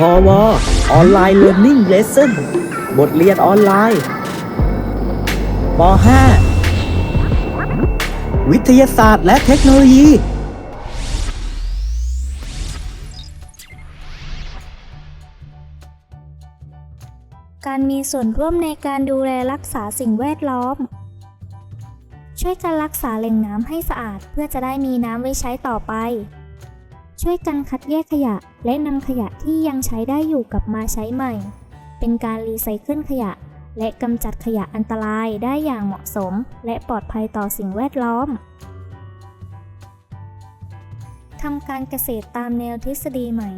พอวออนไลน์เรียน i ิ g เลส s o n บทเรียนออนไลน์ป .5 วิทยาศาสตร์และเทคโนโลยี การมีส่วนร่วมในการดูแลรักษาสิ่งแวดล้อม ช่วยกันรักษาแหล่งน้ำให้สะอาดเพื่อจะได้มีน้ำไว้ใช้ต่อไป ช่วยกันคัดแยกขยะ และนำขยะที่ยังใช้ได้อยู่กลับมาใช้ใหม่ เป็นการรีไซเคิลขยะ และกำจัดขยะอันตรายได้อย่างเหมาะสม และปลอดภัยต่อสิ่งแวดล้อมทำการเกษตรตามแนวทฤษฎีใหม่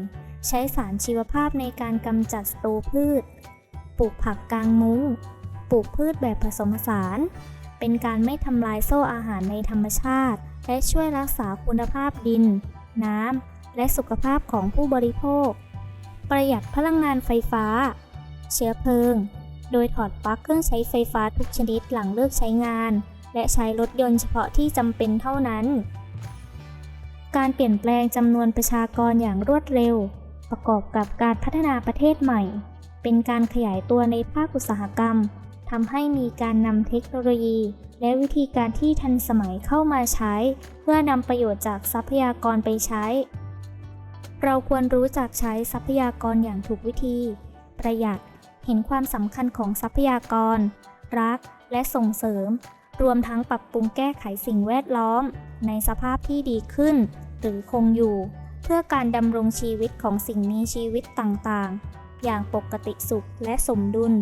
ใช้สารชีวภาพในการกำจัดศัตรูพืช ปลูกผักกลางมุ้ง ปลูกพืชแบบผสมผสาน เป็นการไม่ทำลายโซ่อาหารในธรรมชาติ และช่วยรักษาคุณภาพดิน น้ำ และสุขภาพของผู้บริโภค ประหยัดพลังงานไฟฟ้า เชื้อเพลิง โดยถอดปลั๊กเครื่องใช้ไฟฟ้าทุกชนิดหลังเลิกใช้งาน และใช้รถยนต์เฉพาะที่จำเป็นเท่านั้น การเปลี่ยนแปลงจำนวนประชากรอย่างรวดเร็ว ประกอบกับการพัฒนาประเทศใหม่ เป็นการขยายตัวในภาคอุตสาหกรรม ทำให้มีการนำเทคโนโลยี และวิธีการที่ทันสมัยเข้ามาใช้ เพื่อนำประโยชน์จากทรัพยากรไปใช้ เราควรรู้จักใช้ทรัพยากรอย่างถูกวิธี ประหยัดเห็นความสำคัญของทรัพยากร รักและส่งเสริม รวมทั้งปรับปรุงแก้ไขสิ่งแวดล้อม ในสภาพที่ดีขึ้น หรือคงอยู่ เพื่อการดำรงชีวิตของสิ่งมีชีวิตต่างๆ อย่างปกติสุขและสมดุล